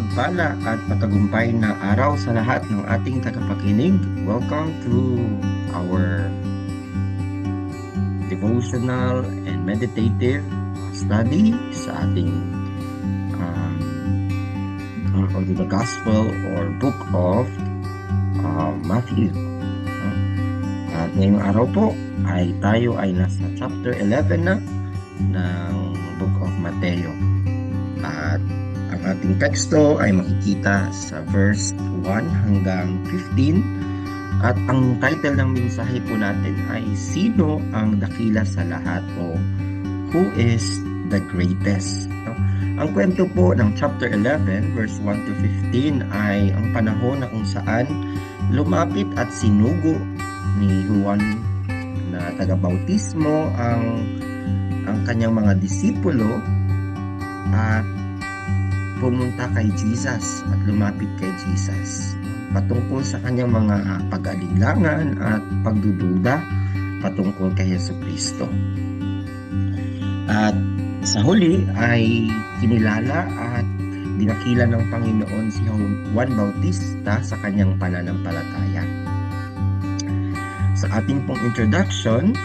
mapagpala at matagumpay na araw sa lahat ng ating tagapakinig. Welcome to our devotional and meditative study sa ating uh, of the Gospel or Book of uh, Matthew. At ngayong araw po ay tayo ay nasa chapter 11 na ng Book of Mateo. Ating teksto ay makikita sa verse 1 hanggang 15. At ang title ng mensahe po natin ay Sino ang dakila sa lahat o Who is the greatest? No? Ang kwento po ng chapter 11 verse 1 to 15 ay ang panahon na kung saan lumapit at sinugo ni Juan na taga-bautismo ang ang kanyang mga disipulo at pumunta kay Jesus at lumapit kay Jesus patungkol sa kanyang mga pag-alilangan at pagdududa patungkol kay Yesu Kristo. At sa huli ay kinilala at dinakila ng Panginoon si Juan Bautista sa kanyang pananampalataya. Sa ating pong introduction,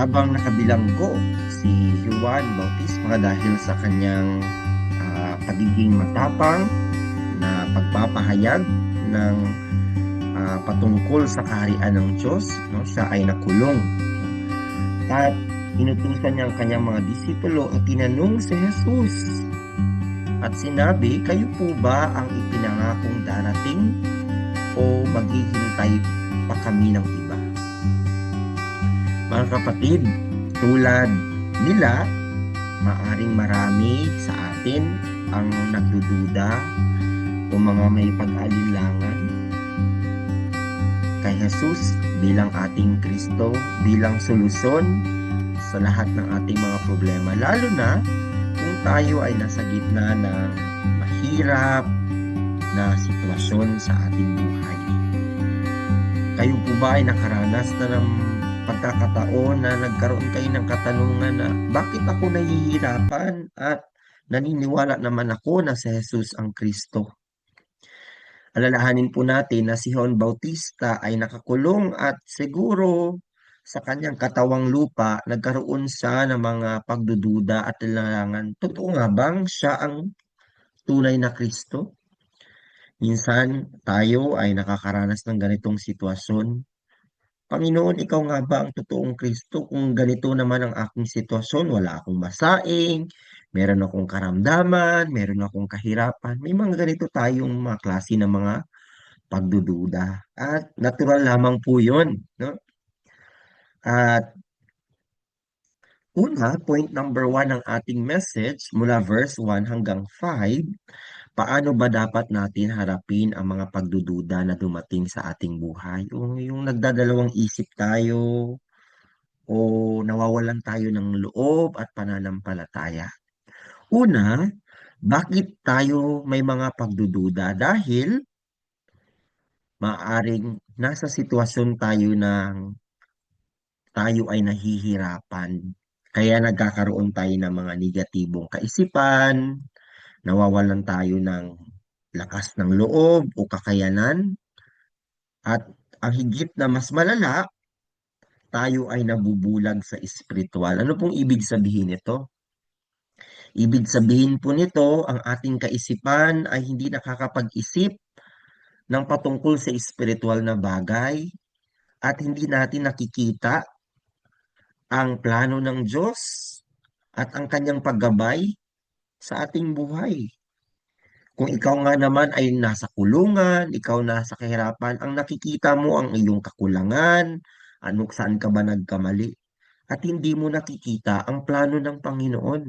habang nakabilanggo si Juan Bautista dahil sa kanyang ah, pagiging matapang na pagpapahayag ng ah, patungkol sa kaharian ng Diyos, no? siya ay nakulong. At inutusan niya ang kanyang mga disipulo at tinanong si Jesus. At sinabi, kayo po ba ang ipinangakong darating o maghihintay pa kami ng iba? Mga kapatid, tulad nila, maaring marami sa atin ang nagdududa o mga may pag-alinlangan kay Jesus bilang ating Kristo, bilang solusyon sa lahat ng ating mga problema. Lalo na kung tayo ay nasa gitna ng mahirap na sitwasyon sa ating buhay. Kayo po ba ay nakaranas na ng pagkakataon na nagkaroon kayo ng katanungan na bakit ako nahihirapan at naniniwala naman ako na si Jesus ang Kristo? Alalahanin po natin na si Juan Bautista ay nakakulong at siguro sa kanyang katawang lupa nagkaroon siya ng mga pagdududa at lalangan. Totoo nga bang siya ang tunay na Kristo? Minsan tayo ay nakakaranas ng ganitong sitwasyon. Panginoon, ikaw nga ba ang totoong Kristo? Kung ganito naman ang aking sitwasyon, wala akong masaing, meron akong karamdaman, meron akong kahirapan. May mga ganito tayong mga klase ng mga pagdududa. At natural lamang po yun. No? At una, point number one ng ating message mula verse 1 hanggang 5, paano ba dapat natin harapin ang mga pagdududa na dumating sa ating buhay? O yung nagdadalawang isip tayo, o nawawalan tayo ng loob at pananampalataya. Una, bakit tayo may mga pagdududa? Dahil maaring nasa sitwasyon tayo ng tayo ay nahihirapan. Kaya nagkakaroon tayo ng mga negatibong kaisipan, nawawalan tayo ng lakas ng loob o kakayanan, at ang higit na mas malala, tayo ay nabubulag sa espiritual. Ano pong ibig sabihin nito? Ibig sabihin po nito, ang ating kaisipan ay hindi nakakapag-isip ng patungkol sa espiritual na bagay at hindi natin nakikita ang plano ng Diyos at ang kanyang paggabay sa ating buhay. Kung ikaw nga naman ay nasa kulungan, ikaw nasa kahirapan, ang nakikita mo ang iyong kakulangan, ano saan ka ba nagkamali, at hindi mo nakikita ang plano ng Panginoon.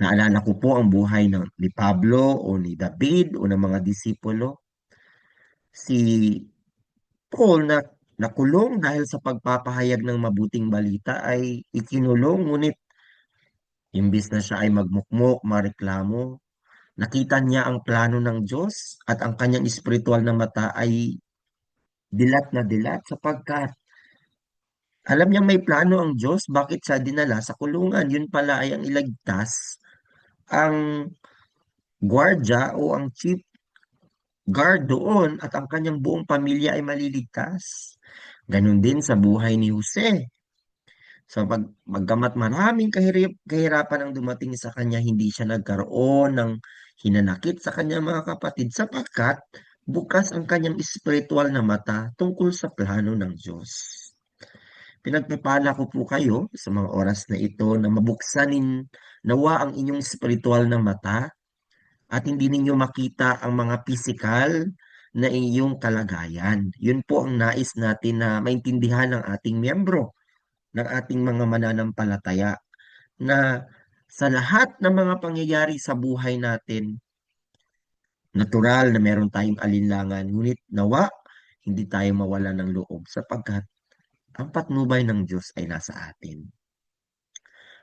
Naalala ko po ang buhay ng, ni Pablo o ni David o ng mga disipulo. Si Paul na nakulong dahil sa pagpapahayag ng mabuting balita ay ikinulong ngunit imbis na siya ay magmukmok, mareklamo, nakita niya ang plano ng Diyos at ang kanyang espiritual na mata ay dilat na dilat sapagkat alam niya may plano ang Diyos, bakit siya dinala sa kulungan? Yun pala ay ang iligtas ang gwardya o ang chief guard doon at ang kanyang buong pamilya ay maliligtas. Ganon din sa buhay ni Jose. So pag bagamat maraming kahirap, kahirapan ang dumating sa kanya, hindi siya nagkaroon ng hinanakit sa kanyang mga kapatid sapagkat bukas ang kanyang espiritual na mata tungkol sa plano ng Diyos. Pinagpapala ko po kayo sa mga oras na ito na mabuksanin nawa ang inyong espiritual na mata at hindi ninyo makita ang mga pisikal na iyong kalagayan. Yun po ang nais natin na maintindihan ng ating miyembro, ng ating mga mananampalataya, na sa lahat ng mga pangyayari sa buhay natin, natural na meron tayong alinlangan, ngunit nawa, hindi tayo mawala ng loob sapagkat ang patnubay ng Diyos ay nasa atin.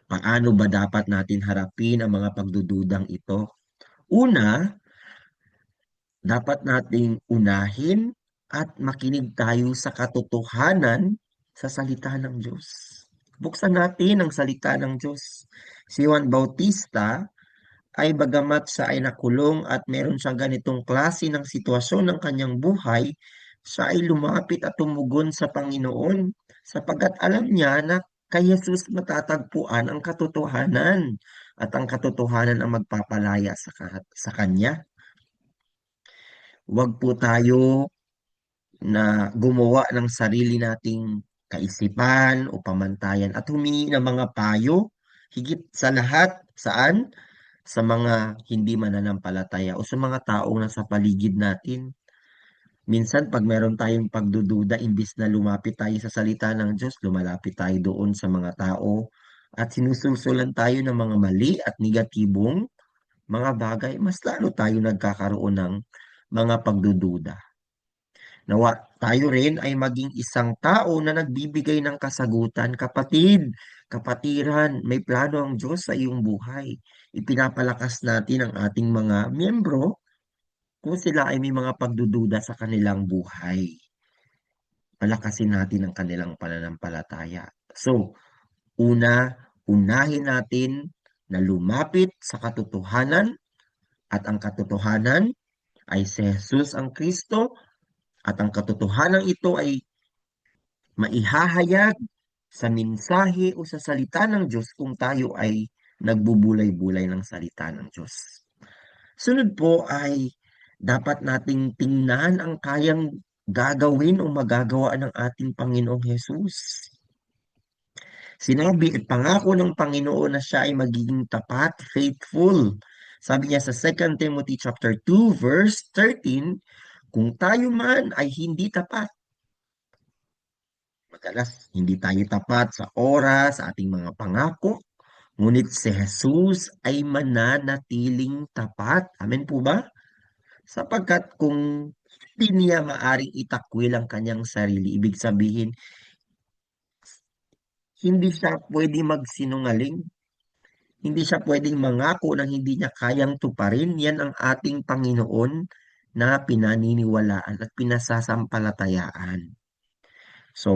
Paano ba dapat natin harapin ang mga pagdududang ito? Una, dapat nating unahin at makinig tayo sa katotohanan sa salita ng Diyos. Buksan natin ang salita ng Diyos. Si Juan Bautista ay bagamat siya ay nakulong at meron siyang ganitong klase ng sitwasyon ng kanyang buhay, siya ay lumapit at tumugon sa Panginoon sapagkat alam niya na kay Jesus matatagpuan ang katotohanan at ang katotohanan ang magpapalaya sa, sa Kanya. Huwag po tayo na gumawa ng sarili nating kaisipan o pamantayan at humingi ng mga payo higit sa lahat saan sa mga hindi mananampalataya o sa mga taong nasa paligid natin. Minsan pag meron tayong pagdududa, imbis na lumapit tayo sa salita ng Diyos, lumalapit tayo doon sa mga tao at sinusulsulan tayo ng mga mali at negatibong mga bagay, mas lalo tayo nagkakaroon ng mga pagdududa. Nawa tayo rin ay maging isang tao na nagbibigay ng kasagutan. Kapatid, kapatiran, may plano ang Diyos sa iyong buhay. Ipinapalakas natin ang ating mga miyembro kung sila ay may mga pagdududa sa kanilang buhay. Palakasin natin ang kanilang pananampalataya. So, una, unahin natin na lumapit sa katotohanan at ang katotohanan ay si Jesus ang Kristo at ang katotohanan ito ay maihahayag sa mensahe o sa salita ng Diyos kung tayo ay nagbubulay-bulay ng salita ng Diyos. Sunod po ay dapat nating tingnan ang kayang gagawin o magagawa ng ating Panginoong Jesus. Sinabi at pangako ng Panginoon na siya ay magiging tapat, faithful. Sabi niya sa 2 Timothy chapter 2 verse 13, kung tayo man ay hindi tapat, madalas hindi tayo tapat sa oras, sa ating mga pangako, ngunit si Jesus ay mananatiling tapat. Amen po ba? Sapagkat kung hindi niya maaring itakwil ang kanyang sarili, ibig sabihin, hindi siya pwede magsinungaling. Hindi siya pwedeng mangako ng hindi niya kayang tuparin. Yan ang ating Panginoon na pinaniniwalaan at pinasasampalatayaan. So,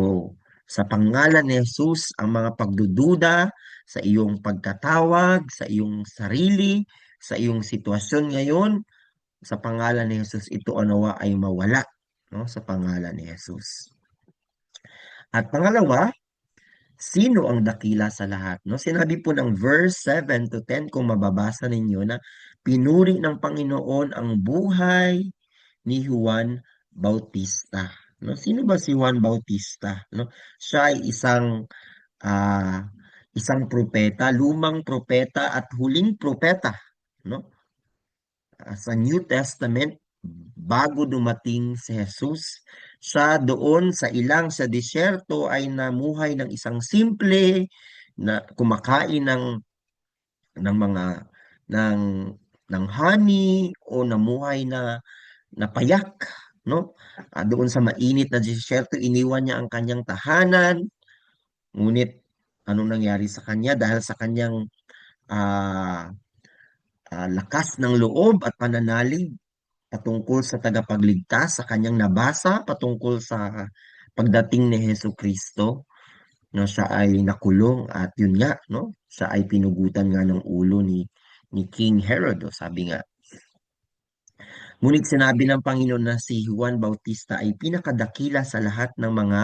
sa pangalan ni Jesus, ang mga pagdududa sa iyong pagkatawag, sa iyong sarili, sa iyong sitwasyon ngayon, sa pangalan ni Jesus, ito anawa ay mawala no? sa pangalan ni Jesus. At pangalawa, Sino ang dakila sa lahat? No? Sinabi po ng verse 7 to 10 kung mababasa ninyo na pinuri ng Panginoon ang buhay ni Juan Bautista. No? Sino ba si Juan Bautista? No? Siya ay isang uh, isang propeta, lumang propeta at huling propeta, no? Uh, sa New Testament bago dumating si Jesus sa doon sa ilang sa disyerto ay namuhay ng isang simple na kumakain ng ng mga ng ng honey o namuhay na napayak no? Uh, doon sa mainit na disyerto iniwan niya ang kanyang tahanan. Ngunit anong nangyari sa kanya? Dahil sa kanyang uh, uh, lakas ng loob at pananalig patungkol sa tagapagligtas sa kanyang nabasa patungkol sa pagdating ni Heso Kristo no? Siya ay nakulong at yun nga no? Siya ay pinugutan nga ng ulo ni ni King Herod, o sabi nga. Ngunit sinabi ng Panginoon na si Juan Bautista ay pinakadakila sa lahat ng mga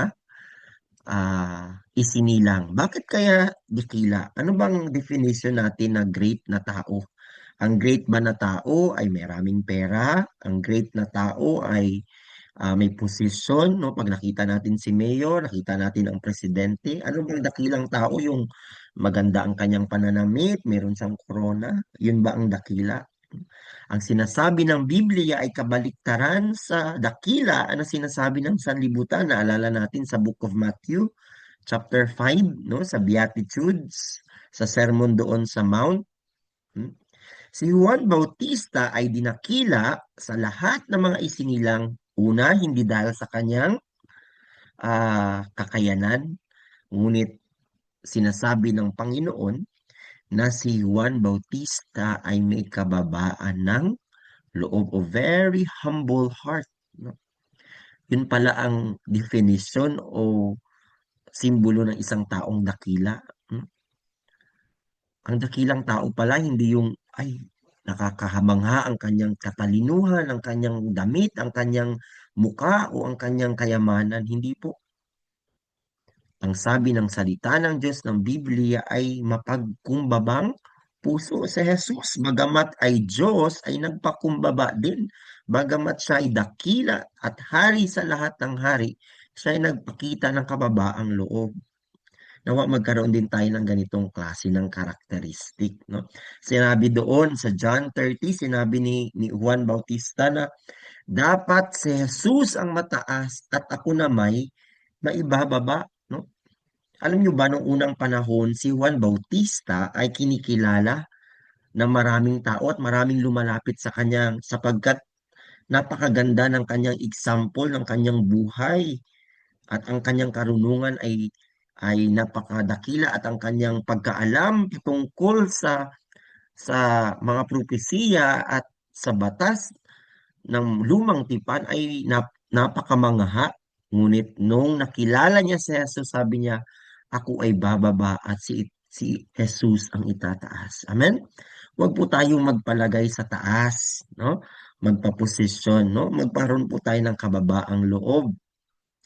ah, isinilang. Bakit kaya dakila? Ano bang definition natin na great na tao? Ang great ba na tao ay maraming pera? Ang great na tao ay ah, may posisyon, no? Pag nakita natin si Mayor, nakita natin ang presidente, ano bang dakilang tao yung maganda ang kanyang pananamit, meron siyang corona, yun ba ang dakila? Ang sinasabi ng Biblia ay kabaliktaran sa dakila na sinasabi ng sanlibutan. Naalala natin sa Book of Matthew, chapter 5, no, sa Beatitudes, sa sermon doon sa Mount. Hmm? Si Juan Bautista ay dinakila sa lahat ng mga isinilang una, hindi dahil sa kanyang ah, kakayanan, ngunit sinasabi ng Panginoon na si Juan Bautista ay may kababaan ng loob o very humble heart. No? Yun pala ang definition o simbolo ng isang taong dakila. Hmm? Ang dakilang tao pala hindi yung ay nakakahamangha ang kanyang katalinuhan, ang kanyang damit, ang kanyang muka o ang kanyang kayamanan. Hindi po. Ang sabi ng salita ng Diyos ng Biblia ay mapagkumbabang puso si Jesus. Bagamat ay Diyos, ay nagpakumbaba din. Bagamat siya ay dakila at hari sa lahat ng hari, siya ay nagpakita ng kababaang loob. Nawa magkaroon din tayo ng ganitong klase ng karakteristik. No? Sinabi doon sa John 30, sinabi ni, ni Juan Bautista na dapat si Jesus ang mataas at ako na may maibababa. No? Alam niyo ba, nung unang panahon, si Juan Bautista ay kinikilala ng maraming tao at maraming lumalapit sa kanya sapagkat napakaganda ng kanyang example, ng kanyang buhay at ang kanyang karunungan ay ay napakadakila at ang kanyang pagkaalam tungkol sa sa mga propesiya at sa batas ng lumang tipan ay nap, napakamangha. Ngunit nung nakilala niya si Jesus, sabi niya, ako ay bababa at si, si Jesus ang itataas. Amen? Huwag po tayong magpalagay sa taas, no? Magpaposisyon, no? Magparoon po tayo ng kababaang loob.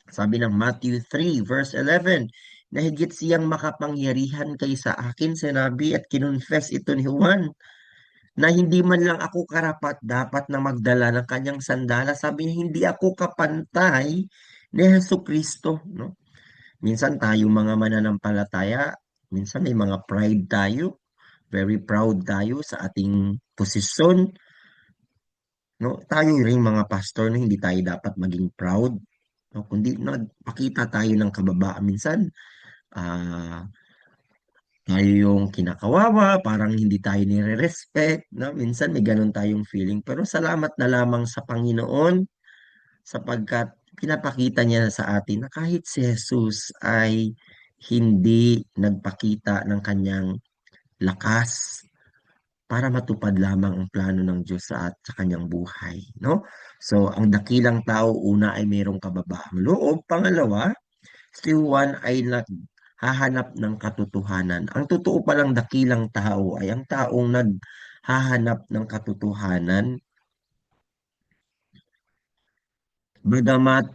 Sabi ng Matthew 3 verse 11, na higit siyang makapangyarihan kaysa akin, sinabi at kinonfess ito ni Juan, na hindi man lang ako karapat dapat na magdala ng kanyang sandala. Sabi niya, hindi ako kapantay ni Heso Kristo. No? Minsan tayo mga mananampalataya, minsan may mga pride tayo, very proud tayo sa ating posisyon. No? Tayo rin mga pastor na hindi tayo dapat maging proud. No? Kundi nagpakita tayo ng kababaan minsan ah, tayo yung kinakawawa, parang hindi tayo nire-respect, no? Minsan may ganun tayong feeling. Pero salamat na lamang sa Panginoon sapagkat pinapakita niya sa atin na kahit si Jesus ay hindi nagpakita ng kanyang lakas para matupad lamang ang plano ng Diyos sa at sa kanyang buhay, no? So, ang dakilang tao una ay mayroong kababaang loob, pangalawa, si Juan ay naghahanap ng katotohanan. Ang totoo palang dakilang tao ay ang taong naghahanap ng katotohanan. Bagamat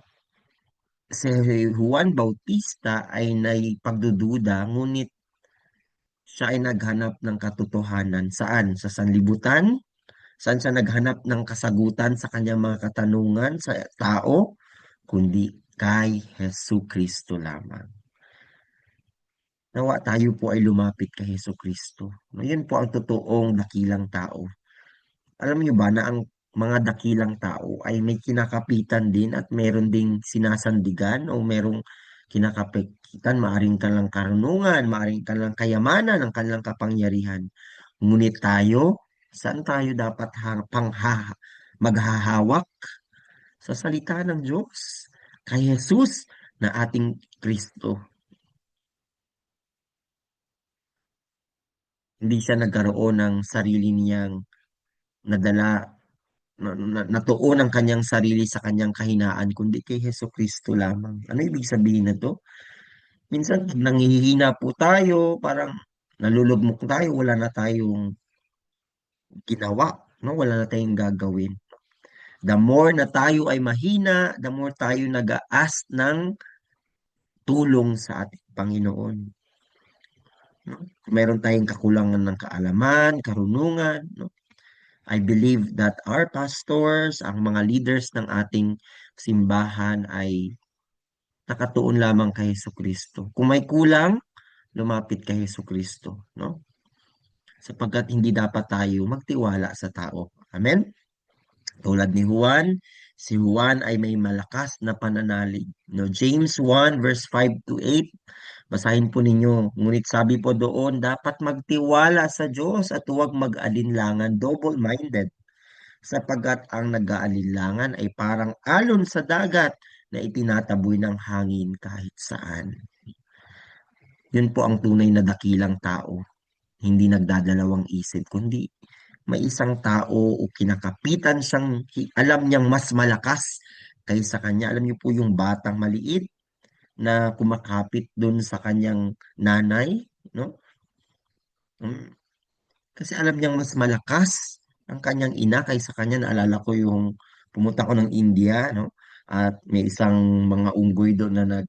si Juan Bautista ay may pagdududa, ngunit siya ay naghanap ng katotohanan. Saan? Sa sanlibutan? Saan siya naghanap ng kasagutan sa kanyang mga katanungan sa tao? Kundi kay Hesu Kristo lamang. Nawa tayo po ay lumapit kay Heso Kristo. Ngayon po ang totoong dakilang tao. Alam niyo ba na ang mga dakilang tao ay may kinakapitan din at meron ding sinasandigan o merong kinakapitan, maaring kanilang karunungan, maaring kanilang kayamanan, ang kanilang kapangyarihan. Ngunit tayo, saan tayo dapat ha- maghahawak? Sa salita ng Diyos, kay Jesus na ating Kristo. Hindi siya nagkaroon ng sarili niyang nadala, na, na, natuon ang kanyang sarili sa kanyang kahinaan, kundi kay Heso Kristo lamang. Ano ibig sabihin na to? Minsan, pag nanghihina po tayo, parang nalulugmok tayo, wala na tayong ginawa, no? Wala na tayong gagawin. The more na tayo ay mahina, the more tayo nag-ask ng tulong sa ating Panginoon. No? Meron tayong kakulangan ng kaalaman, karunungan, no? I believe that our pastors, ang mga leaders ng ating simbahan ay nakatuon lamang kay Hesus Kristo. Kung may kulang, lumapit kay Hesus Kristo, no? Sapagkat hindi dapat tayo magtiwala sa tao. Amen? Tulad ni Juan, si Juan ay may malakas na pananalig. No, James 1 verse 5 to 8. Basahin po ninyo. Ngunit sabi po doon, dapat magtiwala sa Diyos at huwag mag-alinlangan, double-minded. Sapagkat ang nag-aalinlangan ay parang alon sa dagat na itinataboy ng hangin kahit saan. Yun po ang tunay na dakilang tao. Hindi nagdadalawang isip, kundi may isang tao o kinakapitan siyang alam niyang mas malakas kaysa kanya. Alam niyo po yung batang maliit na kumakapit dun sa kanyang nanay, no? Mm. Kasi alam niyang mas malakas ang kanyang ina kaysa kanya. Naalala ko yung pumunta ko ng India, no? At may isang mga unggoy doon na nag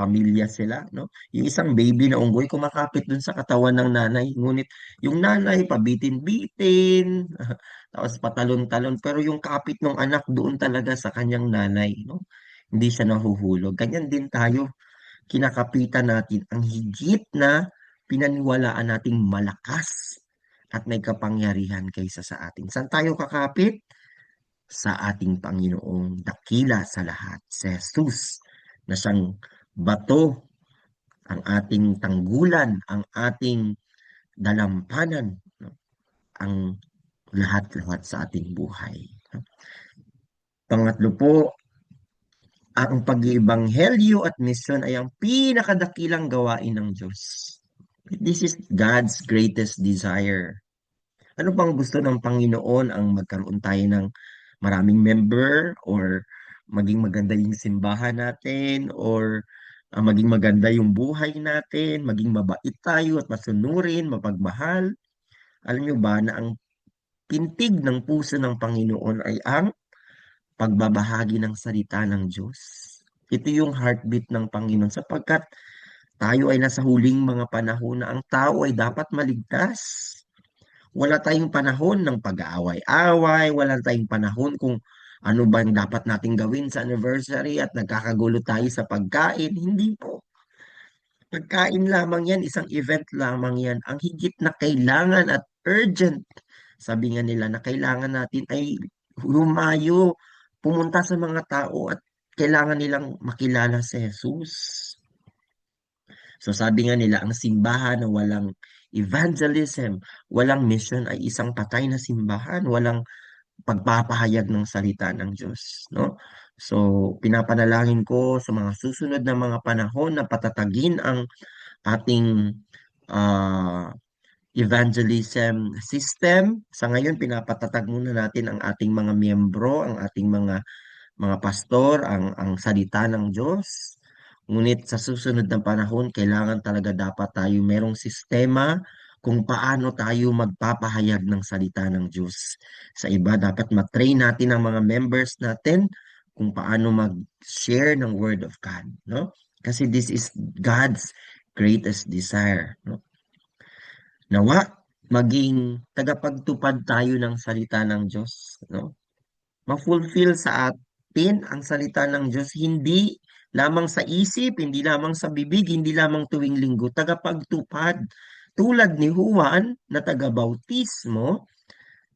pamilya sila, no? Yung isang baby na unggoy kumakapit dun sa katawan ng nanay, ngunit yung nanay pabitin-bitin, tapos patalon-talon, pero yung kapit ng anak doon talaga sa kanyang nanay, no? Hindi siya nahuhulog. Ganyan din tayo, kinakapitan natin ang higit na pinaniwalaan nating malakas at may kapangyarihan kaysa sa atin. Saan tayo kakapit? Sa ating Panginoong dakila sa lahat, si Jesus, na siyang bato, ang ating tanggulan, ang ating dalampanan, no? ang lahat-lahat sa ating buhay. no? Pangatlo po, ang pag-iibanghelyo at misyon ay ang pinakadakilang gawain ng Diyos. This is God's greatest desire. Ano bang gusto ng Panginoon ang magkaroon tayo ng maraming member or maging maganda yung simbahan natin or uh, maging maganda yung buhay natin, maging mabait tayo at masunurin, mapagmahal. Alam nyo ba na ang pintig ng puso ng Panginoon ay ang pagbabahagi ng salita ng Diyos. Ito yung heartbeat ng Panginoon sapagkat tayo ay nasa huling mga panahon na ang tao ay dapat maligtas. Wala tayong panahon ng pag-aaway-away, wala tayong panahon kung ano ba ang dapat nating gawin sa anniversary at nagkakagulo tayo sa pagkain. Hindi po. Pagkain lamang yan, isang event lamang yan. Ang higit na kailangan at urgent, sabi nga nila na kailangan natin ay lumayo, pumunta sa mga tao at kailangan nilang makilala si Jesus. So sabi nga nila, ang simbahan na walang evangelism, walang mission ay isang patay na simbahan, walang pagpapahayag ng salita ng Diyos, no? So, pinapanalangin ko sa mga susunod na mga panahon na patatagin ang ating uh, evangelism system. Sa ngayon, pinapatatag muna natin ang ating mga miyembro, ang ating mga mga pastor, ang, ang salita ng Diyos. Ngunit sa susunod na panahon, kailangan talaga dapat tayo merong sistema kung paano tayo magpapahayag ng salita ng Diyos. Sa iba, dapat matrain natin ang mga members natin kung paano mag-share ng Word of God. No? Kasi this is God's greatest desire. No? Nawa, maging tagapagtupad tayo ng salita ng Diyos. No? Ma-fulfill sa atin ang salita ng Diyos, hindi lamang sa isip, hindi lamang sa bibig, hindi lamang tuwing linggo, tagapagtupad tulad ni Juan na taga-bautismo,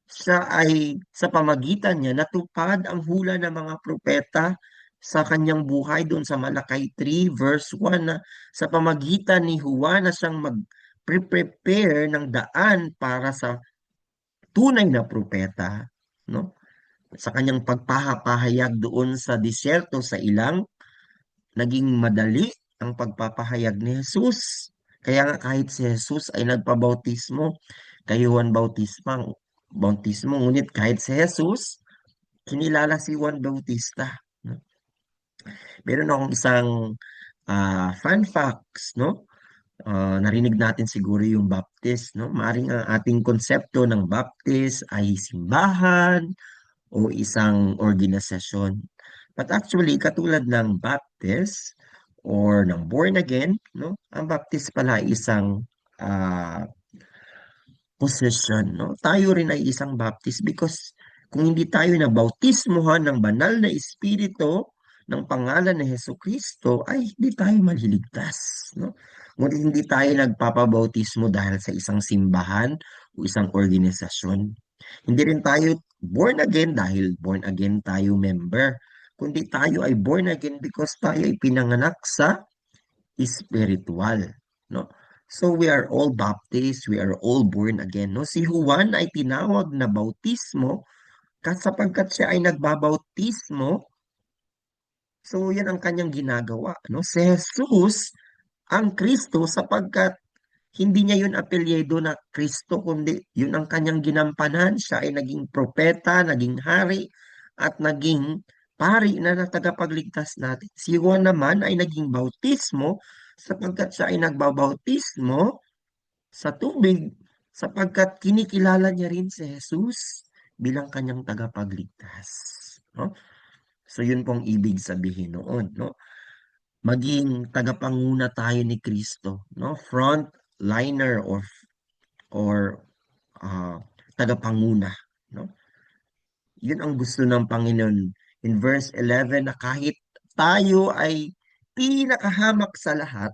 siya ay sa pamagitan niya natupad ang hula ng mga propeta sa kanyang buhay doon sa Malakay 3 verse 1 na sa pamagitan ni Juan na siyang mag-prepare ng daan para sa tunay na propeta no? Sa kanyang pagpapahayag doon sa disyerto sa ilang naging madali ang pagpapahayag ni Jesus kaya nga kahit si Jesus ay nagpabautismo kay Juan Bautisma, bautismo, ngunit kahit si Jesus, kinilala si Juan Bautista. Meron akong isang uh, fun facts, no? Ah, narinig natin siguro yung baptist, no? Maaring ang ating konsepto ng baptist ay simbahan o isang organisasyon. But actually, katulad ng baptist or ng born again, no? Ang baptist pala ay isang ah, posisyon, no? Tayo rin ay isang baptist because kung hindi tayo nabautismohan ng banal na espiritu ng pangalan ni Heso Kristo, ay hindi tayo maliligtas, no? Ngunit hindi tayo nagpapabautismo dahil sa isang simbahan o isang organisasyon. Hindi rin tayo born again dahil born again tayo member, kundi tayo ay born again because tayo ay pinanganak sa spiritual, no? So we are all baptized, we are all born again, no? Si Juan ay tinawag na bautismo sapagkat siya ay nagbabautismo, so yan ang kanyang ginagawa, no? Si Jesus ang Kristo sapagkat hindi niya yun apelyido na Kristo, kundi yun ang kanyang ginampanan. Siya ay naging propeta, naging hari, at naging pari na na tagapagligtas natin. Si Juan naman ay naging bautismo sapagkat siya ay nagbabautismo sa tubig sapagkat kinikilala niya rin si Jesus bilang kanyang tagapagligtas. No? So yun pong ibig sabihin noon, no? Maging tagapanguna tayo ni Kristo, no? Frontliner or or ah, tagapanguna, no? Yun ang gusto ng Panginoon in verse 11 na kahit tayo ay pinakahamak sa lahat,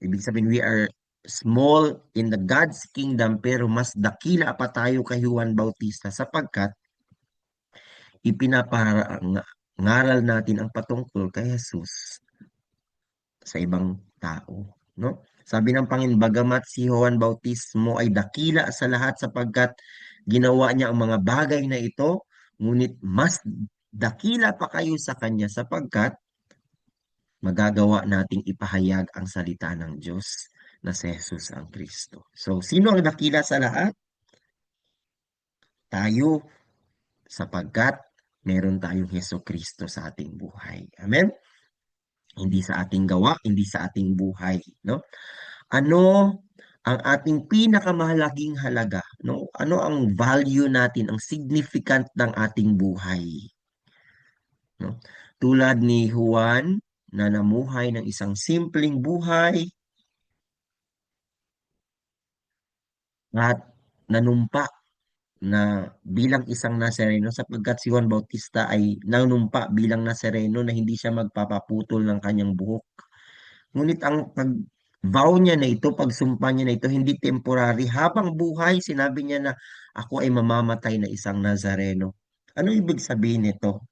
ibig sabihin we are small in the God's kingdom pero mas dakila pa tayo kay Juan Bautista sapagkat ipinapangaral natin ang patungkol kay Jesus sa ibang tao, no? Sabi ng Panginoon, bagamat si Juan Bautismo ay dakila sa lahat sapagkat ginawa niya ang mga bagay na ito, ngunit mas dakila pa kayo sa kanya sapagkat magagawa nating ipahayag ang salita ng Diyos na si Jesus ang Kristo. So, sino ang dakila sa lahat? Tayo, sapagkat meron tayong Heso Kristo sa ating buhay. Amen? Hindi sa ating gawa, hindi sa ating buhay, no? Ano ang ating pinakamahalagang halaga, no? Ano ang value natin, ang significant ng ating buhay? No? Tulad ni Juan na namuhay ng isang simpleng buhay at nanumpa na bilang isang Nazareno sapagkat si Juan Bautista ay nanumpa bilang Nazareno na hindi siya magpapaputol ng kanyang buhok. Ngunit ang pag-vow niya na ito, pagsumpa niya na ito, hindi temporary. Habang buhay, sinabi niya na ako ay mamamatay na isang Nazareno. Ano ibig sabihin nito?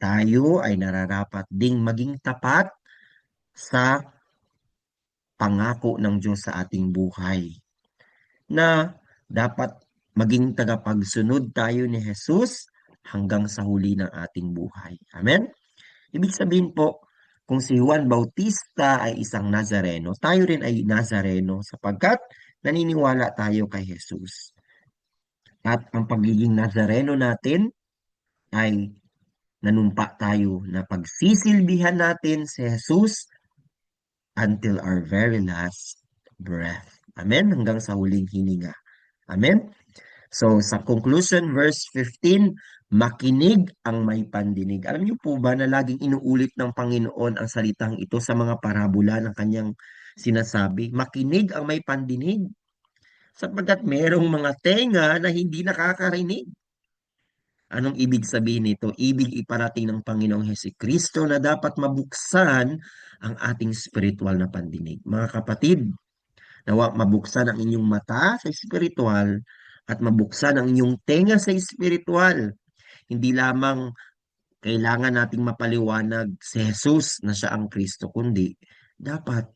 Tayo ay nararapat ding maging tapat sa pangako ng Diyos sa ating buhay na dapat maging tagapagsunod tayo ni Jesus hanggang sa huli ng ating buhay. Amen? Ibig sabihin po, kung si Juan Bautista ay isang Nazareno, tayo rin ay Nazareno sapagkat naniniwala tayo kay Jesus. At ang pagiging Nazareno natin ay nanumpa tayo na pagsisilbihan natin si Jesus until our very last breath. Amen? Hanggang sa huling hininga. Amen? So, sa conclusion, verse 15, makinig ang may pandinig. Alam niyo po ba na laging inuulit ng Panginoon ang salitang ito sa mga parabola ng kanyang sinasabi? Makinig ang may pandinig. Sapagkat merong mga tenga na hindi nakakarinig. Anong ibig sabihin nito? Ibig iparating ng Panginoong Hesus Kristo na dapat mabuksan ang ating spiritual na pandinig. Mga kapatid, nawa mabuksan ang inyong mata sa spiritual at mabuksan ang inyong tenga sa spiritual. Hindi lamang kailangan nating mapaliwanag si Jesus na siya ang Kristo, kundi dapat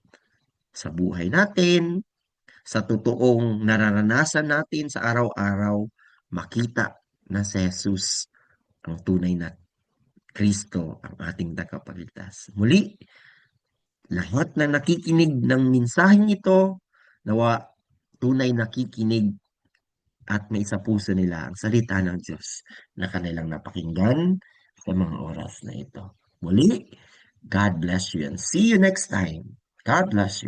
sa buhay natin, sa totoong nararanasan natin sa araw-araw, makita na si Jesus ang tunay na Kristo, ang ating tagapagligtas. Muli, lahat na nakikinig ng mensaheng ito, nawa tunay nakikinig at may sa puso nila ang salita ng Diyos na kanilang napakinggan sa mga oras na ito. Muli, God bless you and see you next time. God bless you.